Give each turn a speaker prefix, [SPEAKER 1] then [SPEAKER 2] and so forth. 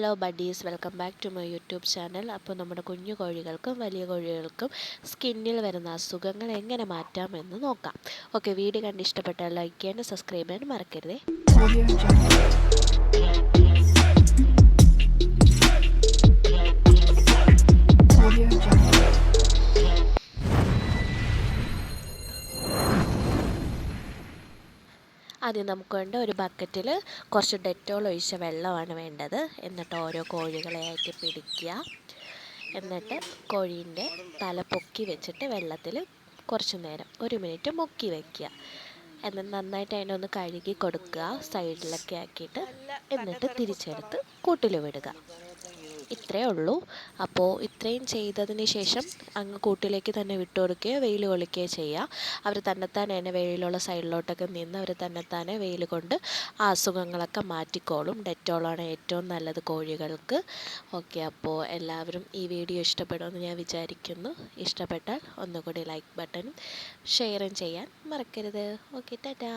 [SPEAKER 1] Hello buddies welcome back to my YouTube channel അപ്പോൾ നമ്മുടെ കുഞ്ഞു കോഴികൾക്കും വലിയ കോഴികൾക്കും സ്കിന്നിൽ വരുന്ന അസുഖങ്ങൾ എങ്ങനെ മാറ്റാമെന്ന് നോക്കാം. ഓക്കെ വീഡിയോ കണ്ട് ഇഷ്ടപ്പെട്ടാൽ ലൈക്ക് ചെയ്യാനും സബ്സ്ക്രൈബ് ചെയ്യാനും മറക്കരുതേ. ആദ്യം നമുക്ക് വേണ്ട ഒരു ബക്കറ്റിൽ കുറച്ച് ഡെറ്റോൾ ഒഴിച്ച വെള്ളമാണ് വേണ്ടത്. എന്നിട്ട് ഓരോ കോഴികളെ ആയിട്ട് പിടിക്കുക. എന്നിട്ട് കോഴീന്റെ തല പൊക്കി വെച്ചിട്ട് വെള്ളത്തിൽ കുറച്ച് നേരം ഒരു മിനിറ്റ് മുക്കി വയ്ക്കുക എന്നിട്ട് നന്നായിട്ട് അതിനെ ഒന്ന് കഴുകി കൊടുക്കുക. സൈഡിലൊക്കെ ആക്കിയിട്ട് എന്നിട്ട് തിരിച്ചെടുത്ത് കൂട്ടിൽ വിടുക. ഇത്രയേ ഉള്ളൂ. അപ്പോൾ ഇത്രയും ചെയ്തതിന് ശേഷം അങ്ങ് കൂട്ടിലേക്ക് തന്നെ വിട്ടു കൊടുക്കുകയോ വെയിൽ കൊള്ളിക്കുകയോ ചെയ്യുക. അവർ തന്നെത്താനെ തന്നെ വെയിലുള്ള സൈഡിലോട്ടൊക്കെ നിന്ന് അവർ തന്നെത്താനെ വെയിൽ കൊണ്ട് ആ അസുഖങ്ങളൊക്കെ മാറ്റിക്കോളും. ഡെറ്റോളാണ് ഏറ്റവും നല്ലത് കോഴികൾക്ക്. ഓക്കെ അപ്പോൾ എല്ലാവരും ഈ വീഡിയോ ഇഷ്ടപ്പെടുമെന്ന് ഞാൻ വിചാരിക്കുന്നു. ഇഷ്ടപ്പെട്ടാൽ ഒന്നുകൂടി ലൈക്ക് ബട്ടൺ ഷെയറും ചെയ്യാൻ മറക്കരുത്. Okay tata.